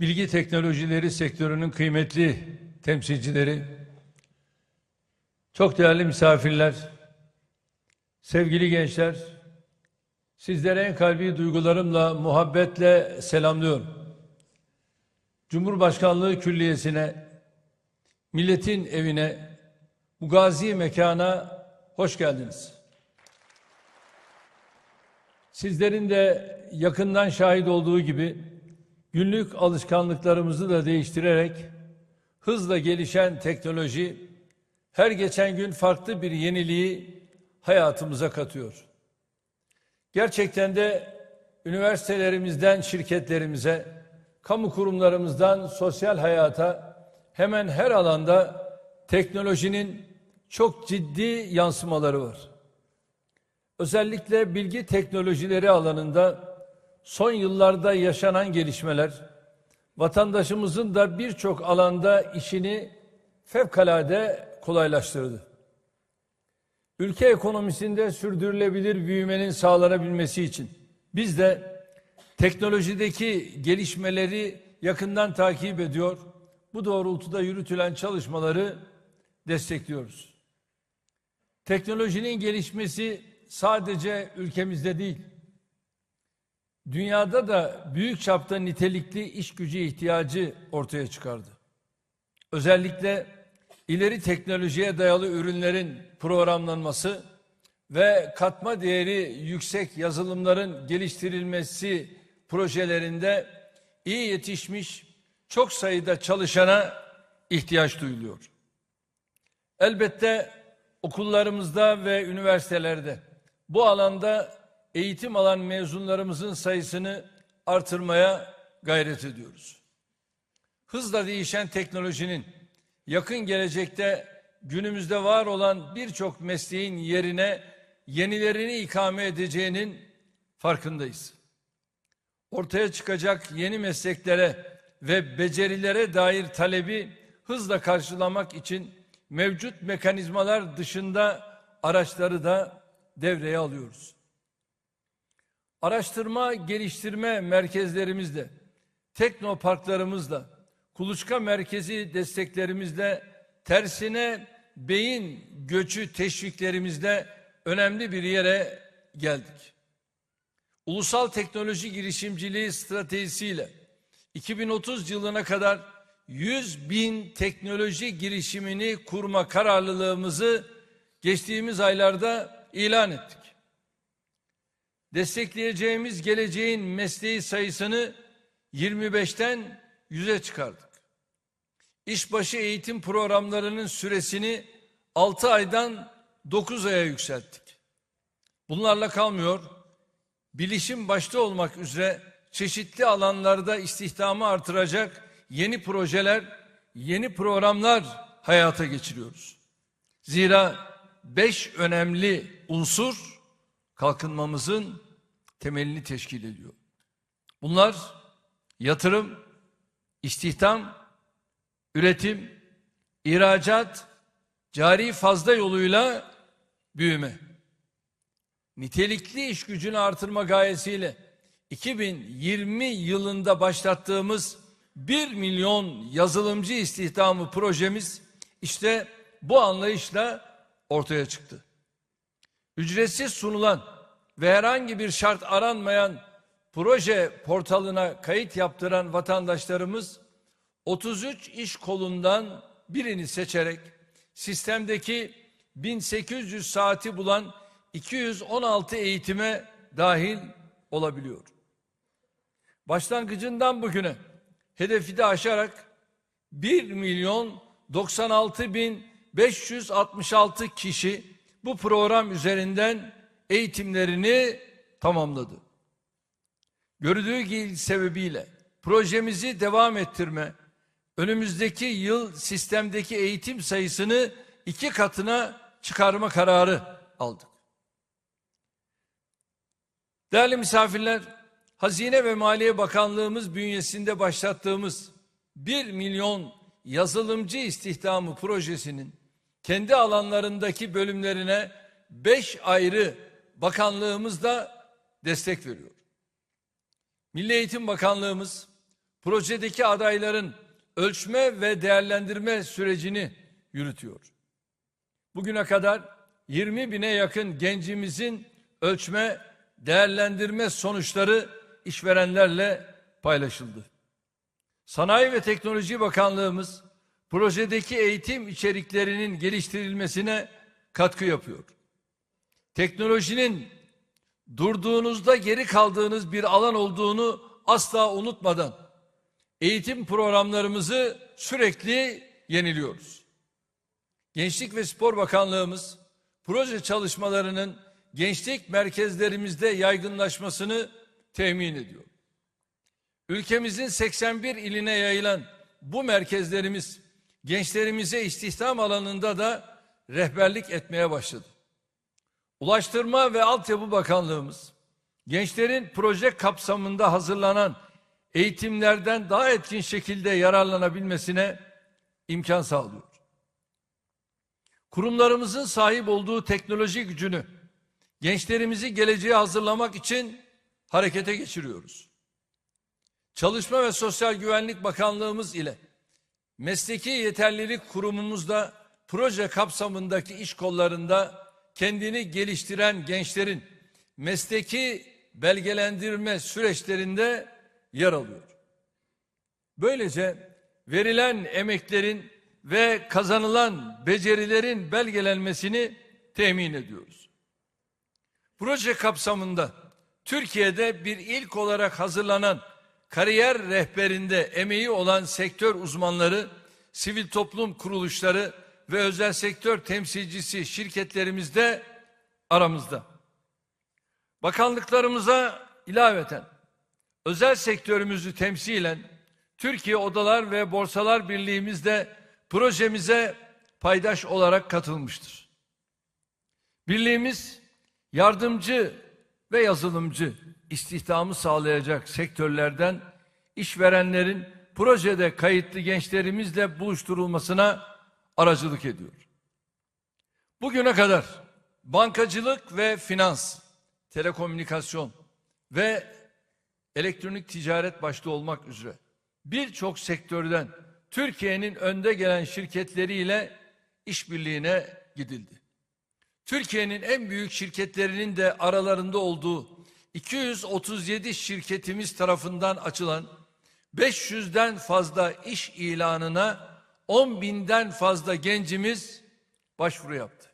bilgi teknolojileri sektörünün kıymetli temsilcileri, çok değerli misafirler, sevgili gençler, sizlere en kalbi duygularımla, muhabbetle selamlıyorum. Cumhurbaşkanlığı Külliyesi'ne, milletin evine, bu gazi mekana hoş geldiniz. Sizlerin de yakından şahit olduğu gibi günlük alışkanlıklarımızı da değiştirerek hızla gelişen teknoloji her geçen gün farklı bir yeniliği hayatımıza katıyor. Gerçekten de üniversitelerimizden şirketlerimize, kamu kurumlarımızdan sosyal hayata hemen her alanda teknolojinin çok ciddi yansımaları var. Özellikle bilgi teknolojileri alanında son yıllarda yaşanan gelişmeler vatandaşımızın da birçok alanda işini fevkalade kolaylaştırdı. Ülke ekonomisinde sürdürülebilir büyümenin sağlanabilmesi için biz de teknolojideki gelişmeleri yakından takip ediyor. Bu doğrultuda yürütülen çalışmaları destekliyoruz. Teknolojinin gelişmesi sadece ülkemizde değil, dünyada da büyük çapta nitelikli iş gücü ihtiyacı ortaya çıkardı. Özellikle ileri teknolojiye dayalı ürünlerin programlanması ve katma değeri yüksek yazılımların geliştirilmesi projelerinde iyi yetişmiş çok sayıda çalışana ihtiyaç duyuluyor. Elbette okullarımızda ve üniversitelerde bu alanda eğitim alan mezunlarımızın sayısını artırmaya gayret ediyoruz. Hızla değişen teknolojinin yakın gelecekte günümüzde var olan birçok mesleğin yerine yenilerini ikame edeceğinin farkındayız. Ortaya çıkacak yeni mesleklere ve becerilere dair talebi hızla karşılamak için mevcut mekanizmalar dışında araçları da devreye alıyoruz. Araştırma geliştirme merkezlerimizle, teknoparklarımızla, kuluçka merkezi desteklerimizle, tersine beyin göçü teşviklerimizle önemli bir yere geldik. Ulusal teknoloji girişimciliği stratejisiyle 2030 yılına kadar 100 bin teknoloji girişimini kurma kararlılığımızı geçtiğimiz aylarda ilan ettik. Destekleyeceğimiz geleceğin mesleği sayısını 25'ten 100'e çıkardık. İşbaşı eğitim programlarının süresini 6 aydan 9 aya yükselttik. Bunlarla kalmıyor, bilişim başta olmak üzere çeşitli alanlarda istihdamı artıracak yeni projeler, yeni programlar hayata geçiriyoruz. Zira beş önemli unsur kalkınmamızın temelini teşkil ediyor. Bunlar yatırım, istihdam, üretim, ihracat, cari fazla yoluyla büyüme. Nitelikli iş gücünü artırma gayesiyle 2020 yılında başlattığımız 1 milyon yazılımcı istihdamı projemiz işte bu anlayışla ortaya çıktı. Ücretsiz sunulan ve herhangi bir şart aranmayan proje portalına kayıt yaptıran vatandaşlarımız 33 iş kolundan birini seçerek sistemdeki 1800 saati bulan 216 eğitime dahil olabiliyor. Başlangıcından bugüne hedefi de aşarak 1 milyon 96 bin 566 kişi bu program üzerinden eğitimlerini tamamladı. Görüldüğü gibi sebebiyle projemizi devam ettirme, önümüzdeki yıl sistemdeki eğitim sayısını iki katına çıkarma kararı aldık. Değerli misafirler, Hazine ve Maliye Bakanlığımız bünyesinde başlattığımız 1 milyon yazılımcı istihdamı projesinin kendi alanlarındaki bölümlerine 5 ayrı bakanlığımız da destek veriyor. Milli Eğitim Bakanlığımız projedeki adayların ölçme ve değerlendirme sürecini yürütüyor. Bugüne kadar 20 bine yakın gencimizin ölçme, değerlendirme sonuçları işverenlerle paylaşıldı. Sanayi ve Teknoloji Bakanlığımız projedeki eğitim içeriklerinin geliştirilmesine katkı yapıyor. Teknolojinin durduğunuzda geri kaldığınız bir alan olduğunu asla unutmadan eğitim programlarımızı sürekli yeniliyoruz. Gençlik ve Spor Bakanlığımız proje çalışmalarının gençlik merkezlerimizde yaygınlaşmasını temin ediyor. Ülkemizin 81 iline yayılan bu merkezlerimiz gençlerimize istihdam alanında da rehberlik etmeye başladı. Ulaştırma ve Altyapı Bakanlığımız gençlerin proje kapsamında hazırlanan eğitimlerden daha etkin şekilde yararlanabilmesine imkan sağlıyor. Kurumlarımızın sahip olduğu teknoloji gücünü gençlerimizi geleceğe hazırlamak için harekete geçiriyoruz. Çalışma ve Sosyal Güvenlik Bakanlığımız ile Mesleki Yeterlilik Kurumumuzda proje kapsamındaki iş kollarında kendini geliştiren gençlerin mesleki belgelendirme süreçlerinde yer alıyor. Böylece verilen emeklerin ve kazanılan becerilerin belgelenmesini temin ediyoruz. Proje kapsamında Türkiye'de bir ilk olarak hazırlanan kariyer rehberinde emeği olan sektör uzmanları, sivil toplum kuruluşları ve özel sektör temsilcisi şirketlerimizde aramızda. Bakanlıklarımıza ilaveten özel sektörümüzü temsilen Türkiye Odalar ve Borsalar Birliği'miz de projemize paydaş olarak katılmıştır. Birliğimiz yardımcı ve yazılımcı istihdamı sağlayacak sektörlerden işverenlerin projede kayıtlı gençlerimizle buluşturulmasına aracılık ediyor. Bugüne kadar bankacılık ve finans, telekomünikasyon ve elektronik ticaret başta olmak üzere birçok sektörden Türkiye'nin önde gelen şirketleriyle işbirliğine gidildi. Türkiye'nin en büyük şirketlerinin de aralarında olduğu 237 şirketimiz tarafından açılan 500'den fazla iş ilanına 10 binden fazla gencimiz başvuru yaptı.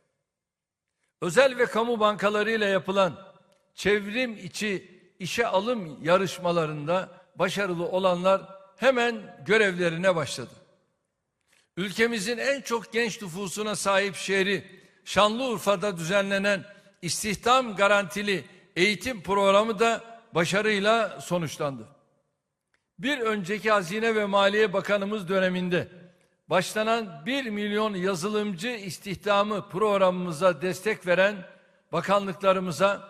Özel ve kamu bankalarıyla yapılan çevrim içi işe alım yarışmalarında başarılı olanlar hemen görevlerine başladı. Ülkemizin en çok genç nüfusuna sahip şehri Şanlıurfa'da düzenlenen istihdam garantili eğitim programı da başarıyla sonuçlandı. Bir önceki Hazine ve Maliye Bakanımız döneminde başlanan 1 milyon yazılımcı istihdamı programımıza destek veren bakanlıklarımıza,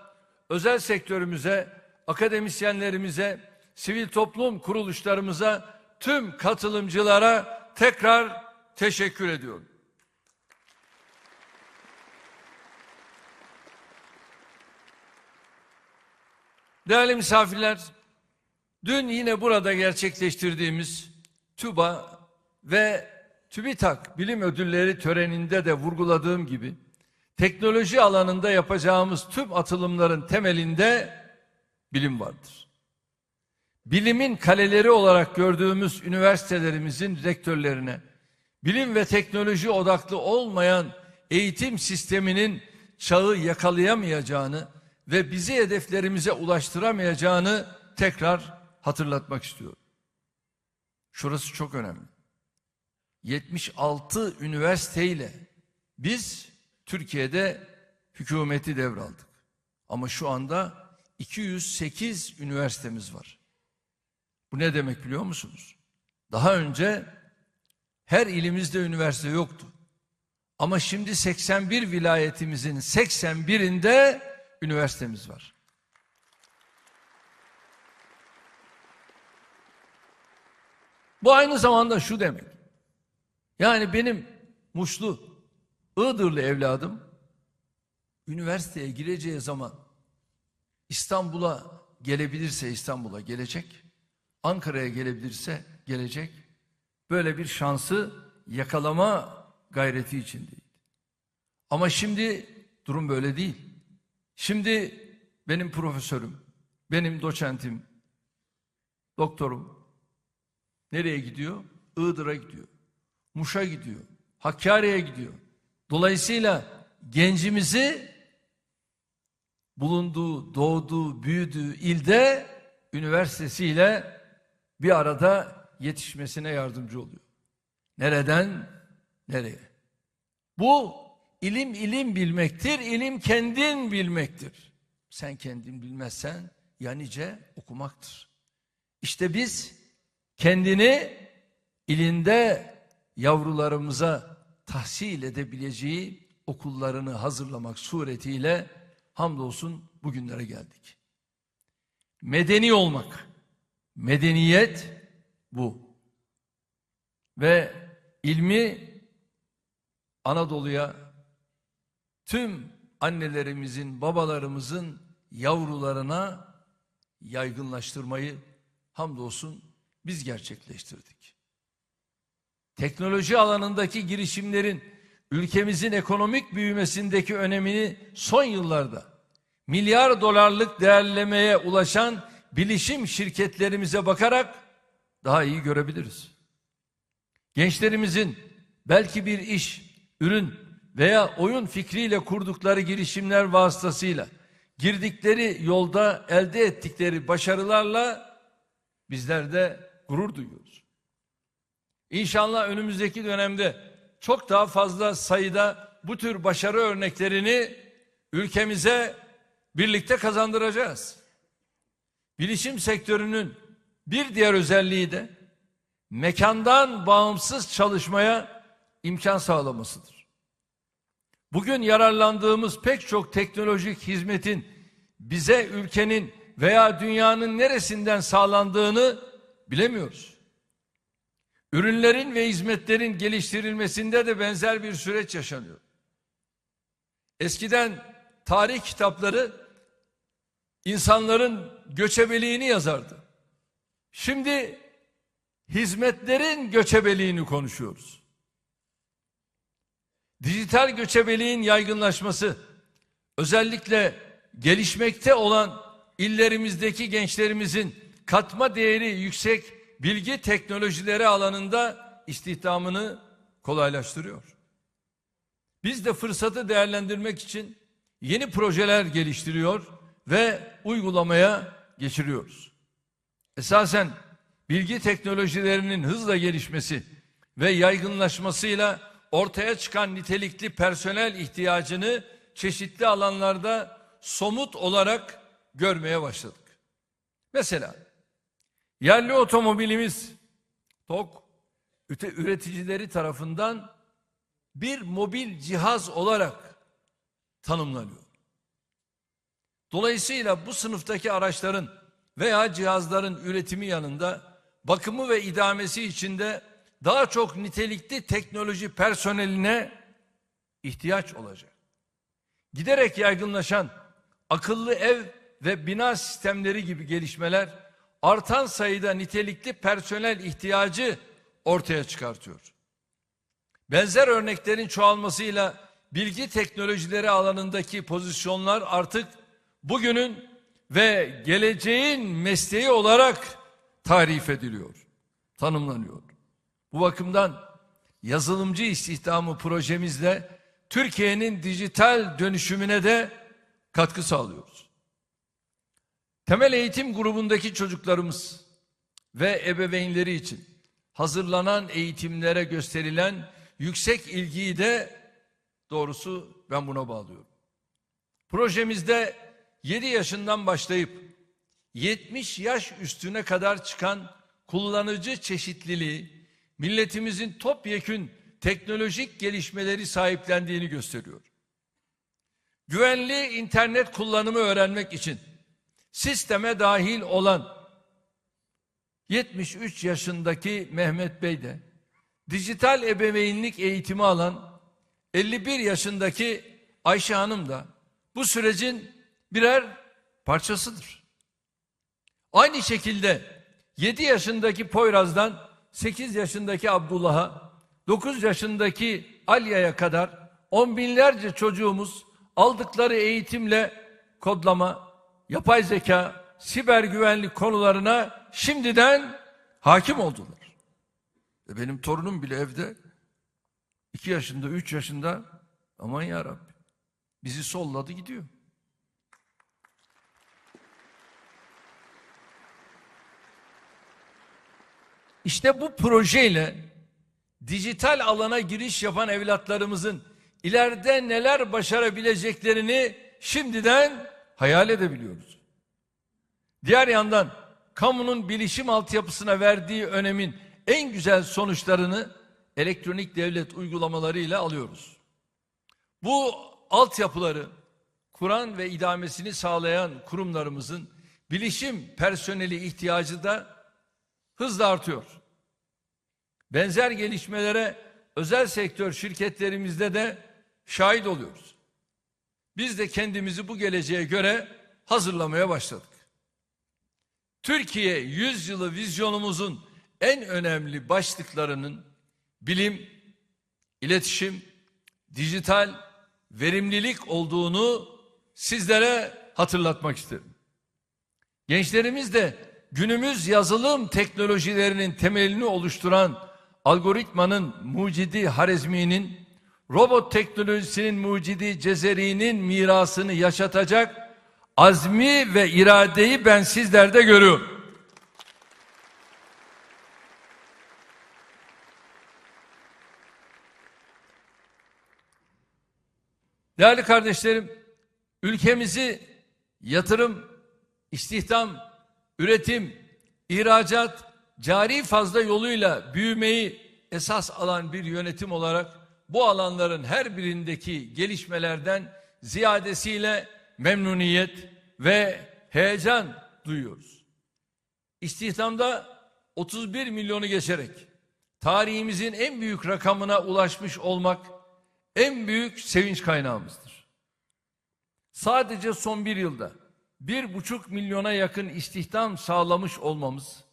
özel sektörümüze, akademisyenlerimize, sivil toplum kuruluşlarımıza, tüm katılımcılara tekrar teşekkür ediyorum. Değerli misafirler, dün yine burada gerçekleştirdiğimiz TÜBA ve TÜBİTAK bilim ödülleri töreninde de vurguladığım gibi teknoloji alanında yapacağımız tüm atılımların temelinde bilim vardır. Bilimin kaleleri olarak gördüğümüz üniversitelerimizin rektörlerine bilim ve teknoloji odaklı olmayan eğitim sisteminin çağı yakalayamayacağını ve bizi hedeflerimize ulaştıramayacağını tekrar hatırlatmak istiyorum. Şurası çok önemli. 76 üniversiteyle biz Türkiye'de hükümeti devraldık. Ama şu anda 208 üniversitemiz var. Bu ne demek biliyor musunuz? Daha önce her ilimizde üniversite yoktu. Ama şimdi 81 vilayetimizin 81'inde üniversitemiz var. Bu aynı zamanda şu demek. Yani benim Muşlu, Iğdırlı evladım üniversiteye gireceği zaman İstanbul'a gelebilirse İstanbul'a gelecek. Ankara'ya gelebilirse gelecek. Böyle bir şansı yakalama gayreti içindeydi. Ama şimdi durum böyle değil. Şimdi benim profesörüm, benim doçentim, doktorum nereye gidiyor? Iğdır'a gidiyor. Muş'a gidiyor. Hakkari'ye gidiyor. Dolayısıyla gencimizi bulunduğu, doğduğu, büyüdüğü ilde üniversitesiyle bir arada yetişmesine yardımcı oluyor. Nereden nereye? Bu ilim ilim bilmektir, ilim kendin bilmektir. Sen kendin bilmezsen ya nice okumaktır. İşte biz kendini ilinde yavrularımıza tahsil edebileceği okullarını hazırlamak suretiyle hamdolsun bugünlere geldik. Medeni olmak, medeniyet bu. Ve ilmi Anadolu'ya tüm annelerimizin, babalarımızın yavrularına yaygınlaştırmayı hamdolsun biz gerçekleştirdik. Teknoloji alanındaki girişimlerin ülkemizin ekonomik büyümesindeki önemini son yıllarda milyar dolarlık değerlemeye ulaşan bilişim şirketlerimize bakarak daha iyi görebiliriz. Gençlerimizin belki bir iş, ürün veya oyun fikriyle kurdukları girişimler vasıtasıyla girdikleri yolda elde ettikleri başarılarla bizler de gurur duyuyoruz. İnşallah önümüzdeki dönemde çok daha fazla sayıda bu tür başarı örneklerini ülkemize birlikte kazandıracağız. Bilişim sektörünün bir diğer özelliği de mekandan bağımsız çalışmaya imkan sağlamasıdır. Bugün yararlandığımız pek çok teknolojik hizmetin bize ülkenin veya dünyanın neresinden sağlandığını bilemiyoruz. Ürünlerin ve hizmetlerin geliştirilmesinde de benzer bir süreç yaşanıyor. Eskiden tarih kitapları insanların göçebeliğini yazardı. Şimdi hizmetlerin göçebeliğini konuşuyoruz. Dijital göçebeliğin yaygınlaşması özellikle gelişmekte olan illerimizdeki gençlerimizin katma değeri yüksek bilgi teknolojileri alanında istihdamını kolaylaştırıyor. Biz de fırsatı değerlendirmek için yeni projeler geliştiriyor ve uygulamaya geçiriyoruz. Esasen bilgi teknolojilerinin hızla gelişmesi ve yaygınlaşmasıyla ortaya çıkan nitelikli personel ihtiyacını çeşitli alanlarda somut olarak görmeye başladık. Mesela yerli otomobilimiz TOK üreticileri tarafından bir mobil cihaz olarak tanımlanıyor. Dolayısıyla bu sınıftaki araçların veya cihazların üretimi yanında bakımı ve idamesi içinde daha çok nitelikli teknoloji personeline ihtiyaç olacak. Giderek yaygınlaşan akıllı ev ve bina sistemleri gibi gelişmeler artan sayıda nitelikli personel ihtiyacı ortaya çıkartıyor. Benzer örneklerin çoğalmasıyla bilgi teknolojileri alanındaki pozisyonlar artık bugünün ve geleceğin mesleği olarak tarif ediliyor, tanımlanıyor. Bu bakımdan yazılımcı istihdamı projemizle Türkiye'nin dijital dönüşümüne de katkı sağlıyoruz. Temel eğitim grubundaki çocuklarımız ve ebeveynleri için hazırlanan eğitimlere gösterilen yüksek ilgiyi de doğrusu ben buna bağlıyorum. Projemizde 7 yaşından başlayıp 70 yaş üstüne kadar çıkan kullanıcı çeşitliliği milletimizin topyekün teknolojik gelişmeleri sahiplendiğini gösteriyor. Güvenli internet kullanımı öğrenmek için sisteme dahil olan 73 yaşındaki Mehmet Bey de dijital ebeveynlik eğitimi alan 51 yaşındaki Ayşe Hanım da bu sürecin birer parçasıdır. Aynı şekilde 7 yaşındaki Poyraz'dan 8 yaşındaki Abdullah'a, 9 yaşındaki Alya'ya kadar on binlerce çocuğumuz aldıkları eğitimle kodlama, yapay zeka, siber güvenlik konularına şimdiden hakim oldular. E benim torunum bile evde 2 yaşında, 3 yaşında aman ya Rabbi bizi solladı gidiyor. İşte bu projeyle dijital alana giriş yapan evlatlarımızın ileride neler başarabileceklerini şimdiden hayal edebiliyoruz. Diğer yandan kamunun bilişim altyapısına verdiği önemin en güzel sonuçlarını elektronik devlet uygulamalarıyla alıyoruz. Bu altyapıları kuran ve idamesini sağlayan kurumlarımızın bilişim personeli ihtiyacı da hızla artıyor. Benzer gelişmelere özel sektör şirketlerimizde de şahit oluyoruz. Biz de kendimizi bu geleceğe göre hazırlamaya başladık. Türkiye yüzyılı vizyonumuzun en önemli başlıklarının bilim, iletişim, dijital, verimlilik olduğunu sizlere hatırlatmak isterim. Gençlerimiz de günümüz yazılım teknolojilerinin temelini oluşturan algoritmanın mucidi Harezmi'nin, robot teknolojisinin mucidi Cezeri'nin mirasını yaşatacak azmi ve iradeyi ben sizlerde görüyorum. Değerli kardeşlerim, ülkemizi yatırım, istihdam, üretim, ihracat, cari fazla yoluyla büyümeyi esas alan bir yönetim olarak bu alanların her birindeki gelişmelerden ziyadesiyle memnuniyet ve heyecan duyuyoruz. İstihdamda 31 milyonu geçerek tarihimizin en büyük rakamına ulaşmış olmak en büyük sevinç kaynağımızdır. Sadece son bir yılda bir buçuk milyona yakın istihdam sağlamış olmamız,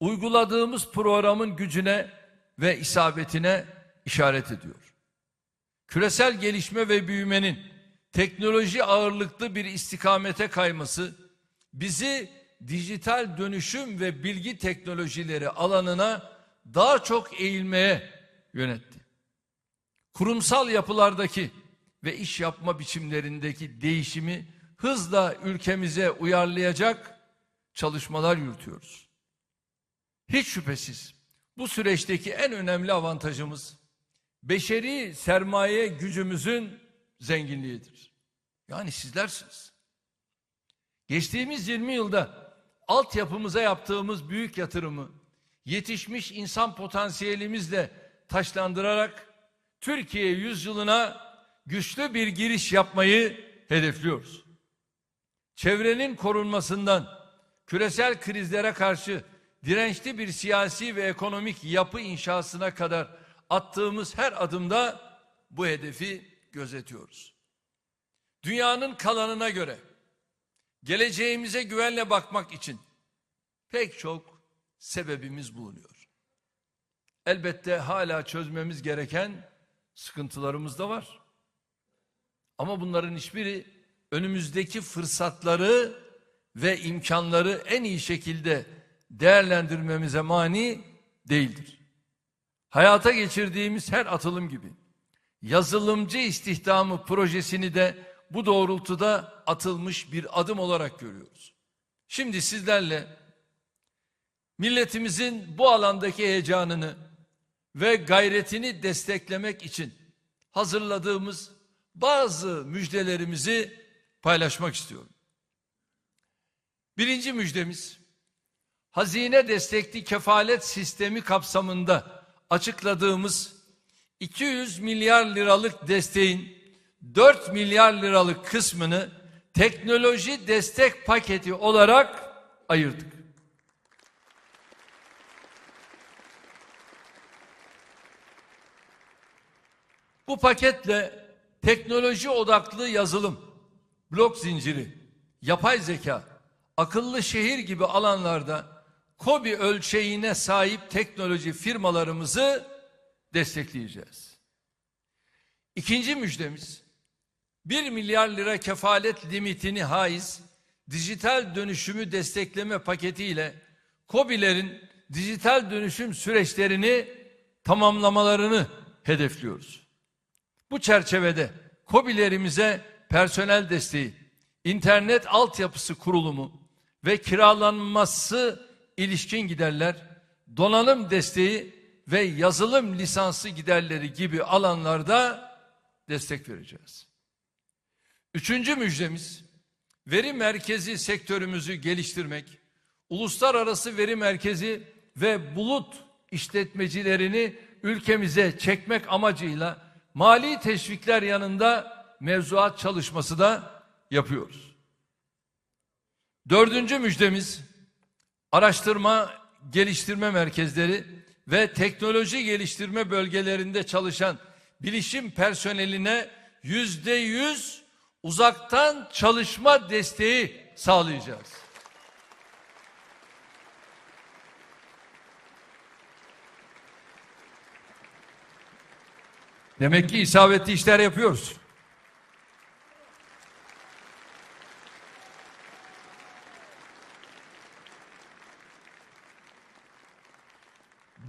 uyguladığımız programın gücüne ve isabetine işaret ediyor. Küresel gelişme ve büyümenin teknoloji ağırlıklı bir istikamete kayması bizi dijital dönüşüm ve bilgi teknolojileri alanına daha çok eğilmeye yönetti. Kurumsal yapılardaki ve iş yapma biçimlerindeki değişimi hızla ülkemize uyarlayacak çalışmalar yürütüyoruz. Hiç şüphesiz bu süreçteki en önemli avantajımız beşeri sermaye gücümüzün zenginliğidir. Yani sizlersiniz. Geçtiğimiz 20 yılda altyapımıza yaptığımız büyük yatırımı yetişmiş insan potansiyelimizle taşlandırarak Türkiye yüzyılına güçlü bir giriş yapmayı hedefliyoruz. Çevrenin korunmasından küresel krizlere karşı dirençli bir siyasi ve ekonomik yapı inşasına kadar attığımız her adımda bu hedefi gözetiyoruz. Dünyanın kalanına göre geleceğimize güvenle bakmak için pek çok sebebimiz bulunuyor. Elbette hala çözmemiz gereken sıkıntılarımız da var. Ama bunların hiçbiri önümüzdeki fırsatları ve imkanları en iyi şekilde değerlendirmemize mani değildir. Hayata geçirdiğimiz her atılım gibi yazılımcı istihdamı projesini de bu doğrultuda atılmış bir adım olarak görüyoruz. Şimdi sizlerle milletimizin bu alandaki heyecanını ve gayretini desteklemek için hazırladığımız bazı müjdelerimizi paylaşmak istiyorum. Birinci müjdemiz hazine destekli kefalet sistemi kapsamında açıkladığımız 200 milyar liralık desteğin 4 milyar liralık kısmını teknoloji destek paketi olarak ayırdık. Bu paketle teknoloji odaklı yazılım, blok zinciri, yapay zeka, akıllı şehir gibi alanlarda KOBİ ölçeğine sahip teknoloji firmalarımızı destekleyeceğiz. İkinci müjdemiz 1 milyar lira kefalet limitini haiz dijital dönüşümü destekleme paketiyle KOBİ'lerin dijital dönüşüm süreçlerini tamamlamalarını hedefliyoruz. Bu çerçevede KOBİ'lerimize personel desteği, internet altyapısı kurulumu ve kiralanması ilişkin giderler, donanım desteği ve yazılım lisansı giderleri gibi alanlarda destek vereceğiz. Üçüncü müjdemiz, veri merkezi sektörümüzü geliştirmek, uluslararası veri merkezi ve bulut işletmecilerini ülkemize çekmek amacıyla mali teşvikler yanında mevzuat çalışması da yapıyoruz. Dördüncü müjdemiz, araştırma geliştirme merkezleri ve teknoloji geliştirme bölgelerinde çalışan bilişim personeline yüzde yüz uzaktan çalışma desteği sağlayacağız. Demek ki isabetli işler yapıyoruz.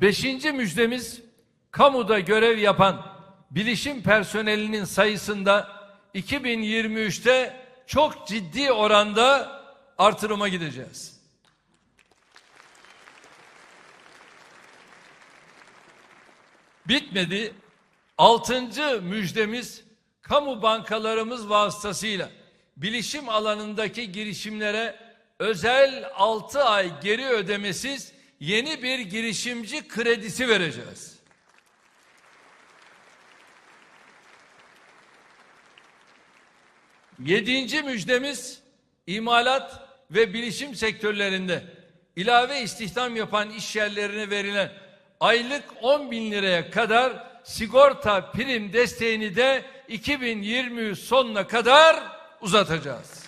Beşinci müjdemiz kamuda görev yapan bilişim personelinin sayısında 2023'te çok ciddi oranda artırıma gideceğiz. Bitmedi. Altıncı müjdemiz kamu bankalarımız vasıtasıyla bilişim alanındaki girişimlere özel 6 ay geri ödemesiz yeni bir girişimci kredisi vereceğiz. Yedinci müjdemiz imalat ve bilişim sektörlerinde ilave istihdam yapan iş yerlerine verilen aylık 10 bin liraya kadar sigorta prim desteğini de 2023 sonuna kadar uzatacağız.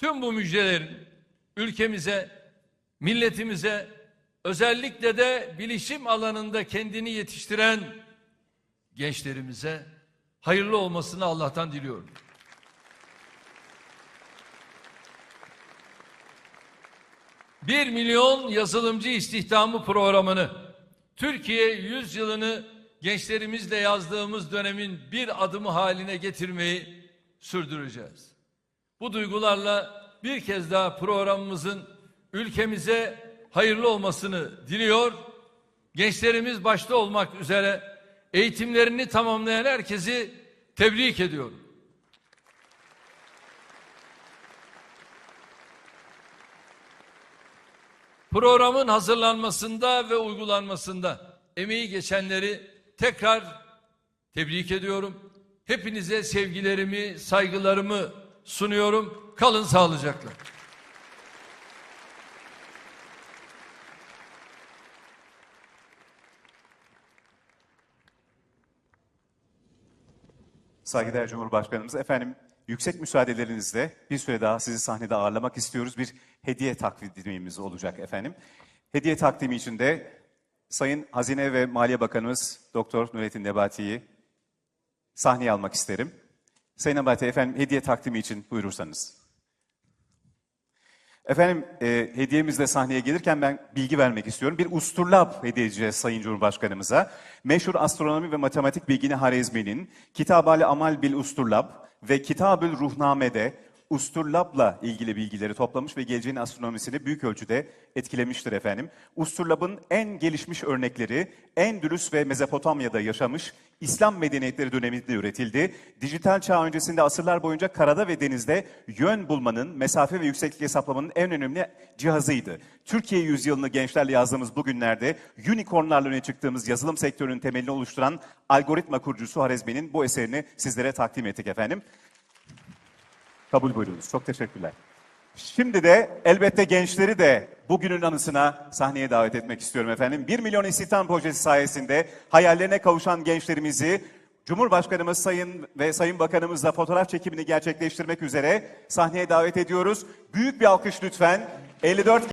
Tüm bu müjdelerin ülkemize, milletimize, özellikle de bilişim alanında kendini yetiştiren gençlerimize hayırlı olmasını Allah'tan diliyorum. Bir milyon yazılımcı istihdamı programını Türkiye 100 yılını gençlerimizle yazdığımız dönemin bir adımı haline getirmeyi sürdüreceğiz. Bu duygularla bir kez daha programımızın ülkemize hayırlı olmasını diliyor. Gençlerimiz başta olmak üzere eğitimlerini tamamlayan herkesi tebrik ediyorum. Programın hazırlanmasında ve uygulanmasında emeği geçenleri tekrar tebrik ediyorum. Hepinize sevgilerimi, saygılarımı sunuyorum. Kalın sağlıcakla. Saygıdeğer Cumhurbaşkanımız, efendim yüksek müsaadelerinizle bir süre daha sizi sahnede ağırlamak istiyoruz. Bir hediye takdimimiz olacak efendim. Hediye takdimi için de Sayın Hazine ve Maliye Bakanımız Doktor Nurettin Nebati'yi sahneye almak isterim. Sayın Nebati efendim hediye takdimi için buyurursanız. Efendim e, hediyemizle sahneye gelirken ben bilgi vermek istiyorum. Bir usturlap hediye edeceğiz Sayın Cumhurbaşkanımıza. Meşhur astronomi ve matematik bilgini Harezmi'nin Kitabali Amal Bil Usturlab ve Kitabül Ruhname'de Usturlab'la ilgili bilgileri toplamış ve geleceğin astronomisini büyük ölçüde etkilemiştir efendim. Usturlab'ın en gelişmiş örnekleri Endülüs ve Mezopotamya'da yaşamış İslam medeniyetleri döneminde üretildi. Dijital çağ öncesinde asırlar boyunca karada ve denizde yön bulmanın, mesafe ve yükseklik hesaplamanın en önemli cihazıydı. Türkiye yüzyılını gençlerle yazdığımız bu günlerde unicornlarla öne çıktığımız yazılım sektörünün temelini oluşturan algoritma kurucusu Harezmi'nin bu eserini sizlere takdim ettik efendim. Kabul buyurunuz. Çok teşekkürler. Şimdi de elbette gençleri de bugünün anısına sahneye davet etmek istiyorum efendim. 1 milyon istihdam projesi sayesinde hayallerine kavuşan gençlerimizi Cumhurbaşkanımız Sayın ve Sayın Bakanımızla fotoğraf çekimini gerçekleştirmek üzere sahneye davet ediyoruz. Büyük bir alkış lütfen. 54